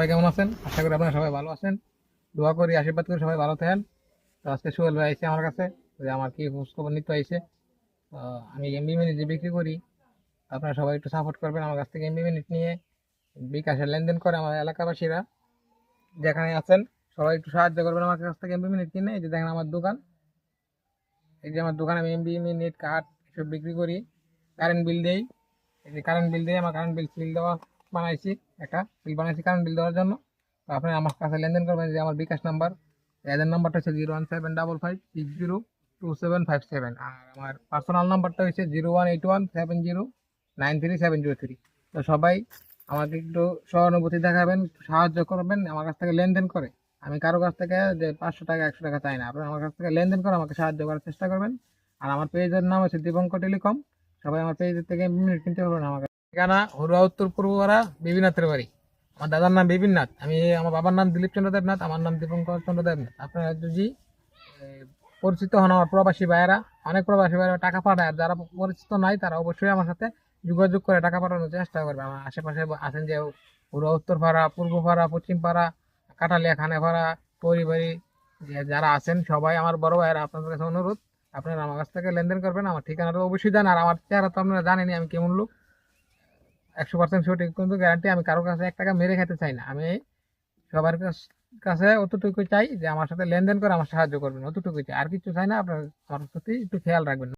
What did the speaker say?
সবাই কেমন আছেন? আশা করি আপনারা সবাই ভালো আছেন। দোয়া করি, আশীর্বাদ করি, সবাই ভালো থাকেন। তো আজকে সোহেল ভাই আইসে আমার কাছে, যে আমার কি খবর নিতে আইসে আমি এমবি মিনিট যে বিক্রি করি, আপনারা সবাই একটু সাপোর্ট করবেন আমার কাছ থেকে এমবি মিনিট নিয়ে। বিকাশের লেনদেন করে আমার এলাকাবাসীরা। যেখানে আছেন, সবাই একটু সাহায্য করবেন আমার কাছ থেকে এমবি মিনিট কিনে। এই যে দেখেন আমার দোকান। এই যে আমার দোকানে আমি এমবি মিনিট কার্ড এসব বিক্রি করি। কারেন্ট বিল দেই। এই যে কারেন্ট বিল দিয়ে আমার কারেন্ট বিল বিল দেওয়া। বানাইছি, একটা বিল বানাইছি কারেন্ট বিল দেওয়ার জন্য। তো আপনি আমার কাছে লেনদেন করবেন, যে আমার বিকাশ নাম্বার, এদের নাম্বারটা হচ্ছে zero one seven double five six zero two seven five seven আর আমার পার্সোনাল নাম্বারটা হচ্ছে zero one eight one seven zero nine three seven zero three তো সবাই আমাকে একটু সহানুভূতি দেখাবেন, সাহায্য করবেন, আমার কাছ থেকে লেনদেন করে। আমি কারও কাছ থেকে যে পাঁচশো টাকা, একশো টাকা চাই না। আপনারা আমার কাছ থেকে লেনদেন করে আমাকে সাহায্য করার চেষ্টা করবেন। আর আমার পেজের নাম হচ্ছে দীপঙ্কর টেলিকম সবাই আমার পেজের থেকে কিনতে পারবেন আমার কাছে। ঠিকানা হরুয়া উত্তর পূর্বপাড়া বিবিনাথের বাড়ি। আমার দাদার নাম বিপিননাথ আমি আমার বাবার নাম দিলীপ চন্দ্র দেবনাথ, আমার নাম দীপঙ্কর চন্দ্র দেবনাথ। আপনারা যদি পরিচিত হন আমার প্রবাসী ভাইয়েরা, অনেক প্রবাসী ভাইয়েরা টাকা পাঠায়, আর যারা পরিচিত নাই, তারা অবশ্যই আমার সাথে যোগাযোগ করে টাকা পাঠানোর চেষ্টা করবে। আমার আশেপাশে আছেন যে পুরো উত্তরপাড়া পূর্বপাড়া পশ্চিমপাড়া কাটালিয়া খানেপাড়া পরিবারি যারা আছেন সবাই আমার বড় ভাইয়েরা, আপনাদের কাছে অনুরোধ, আপনারা আমার কাছ থেকে লেনদেন করবেন। আমার ঠিকানাটা অবশ্যই জান আর আমার চেহারা তো আপনারা জানেনই, আমি কেমন লোক। একশো পার্সেন্ট সঠিক কিন্তু গ্যারান্টি আমি কারোর কাছে এক টাকা মেরে খেতে চাই না। আমি সবার কাছ- কাছে অতটুকু চাই যে আমার সাথে লেনদেন করে আমার সাহায্য করবেন অতটুকু চাই। আর কিছু চাই না, আপনার, আমার প্রতি একটু খেয়াল রাখবেন।